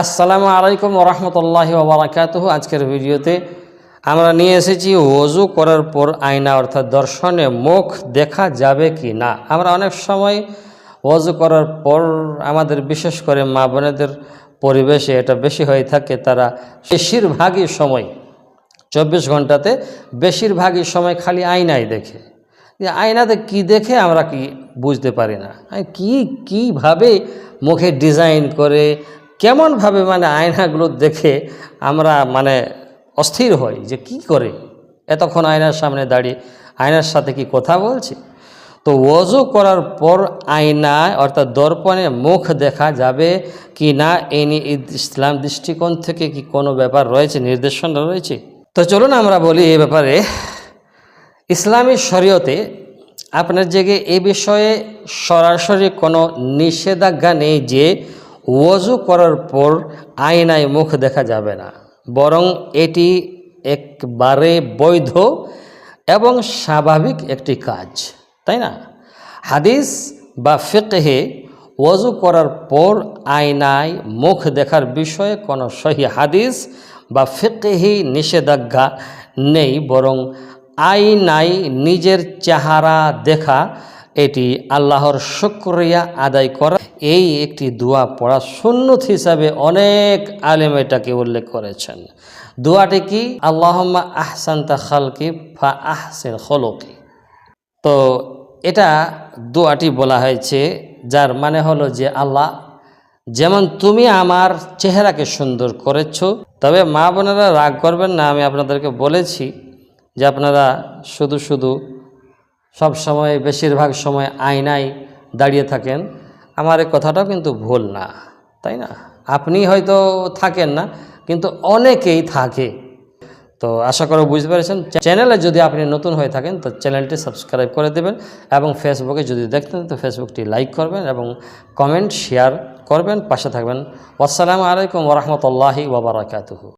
আসসালামু আলাইকুম ওরহমতুল্লাহ ওবরাকাতুহ আজকের ভিডিওতে আমরা নিয়ে এসেছি ওজু করার পর আয়না, অর্থাৎ দর্শনে মুখ দেখা যাবে কি না। আমরা অনেক সময় ওজু করার পর আমাদের, বিশেষ করে মা বোনেদের পরিবেশে এটা বেশি হয়ে থাকে, তারা বেশিরভাগই সময়, চব্বিশ ঘন্টাতে বেশিরভাগই সময় খালি আয়নাই দেখে। আয়নাতে কি দেখে আমরা কি বুঝতে পারি না? কি, কীভাবে মুখে ডিজাইন করে কেমনভাবে মানে আয়নাগুলো দেখে আমরা মানে অস্থির হই যে কি করে? এতক্ষণ আয়নার সামনে দাঁড়িয়ে আয়নার সাথে কি কথা বলছি? তো ওজু করার পর আয়নায় অর্থাৎ দর্পণে মুখ দেখা যাবে কি না এই নিয়ে ইসলাম দৃষ্টিকোণ থেকে কি কোনো ব্যাপার রয়েছে, নির্দেশনা রয়েছে? তো চলুন আমরা বলি এ ব্যাপারে। ইসলামী শরীয়তে আপনার জেগে এ বিষয়ে সরাসরি কোনো নিষেধাজ্ঞা নেই যে ওজু করার পর আয়নায় মুখ দেখা যাবে না, বরং এটি একবারে বৈধ এবং স্বাভাবিক একটি কাজ, তাই না? হাদিস বা ফিকহে ওজু করার পর আয়নায় মুখ দেখার বিষয়ে কোনো সহি হাদিস বা ফিকহি নিষেধাজ্ঞা নেই, বরং আয়নায় নিজের চেহারা দেখা, এটি আল্লাহর শুক্রিয়া আদায় করা এই একটি দোয়া পড়া সুন্নত হিসাবে অনেক আলেম এটাকে উল্লেখ করেছেন। দোয়াটি কি? আল্লাহম্মা আহসান্তা খালকি ফা আহসেন খলকি। তো এটা দোয়াটি বলা হয়েছে, যার মানে হলো যে আল্লাহ, যেমন তুমি আমার চেহারাকে সুন্দর করেছ, তবে মা বোনেরা রাগ করবেন না, আমি আপনাদেরকে বলেছি যে আপনারা শুধু শুধু সব সময় বেশিরভাগ সময় আয়নায় দাঁড়িয়ে থাকেন। আমার এই কথাটাও কিন্তু ভুল না, তাই না? আপনি হয়তো থাকেন না, কিন্তু অনেকেই থাকে। তো আশা করো বুঝতে পেরেছেন। চ্যানেলে যদি আপনি নতুন হয়ে থাকেন, তো চ্যানেলটি সাবস্ক্রাইব করে দেবেন এবং ফেসবুকে যদি দেখতেন তো ফেসবুকটি লাইক করবেন এবং কমেন্ট, শেয়ার করবেন, পাশে থাকবেন। আসসালামু আলাইকুম ওরহমতুল্লাহি ওবরাকাতুহু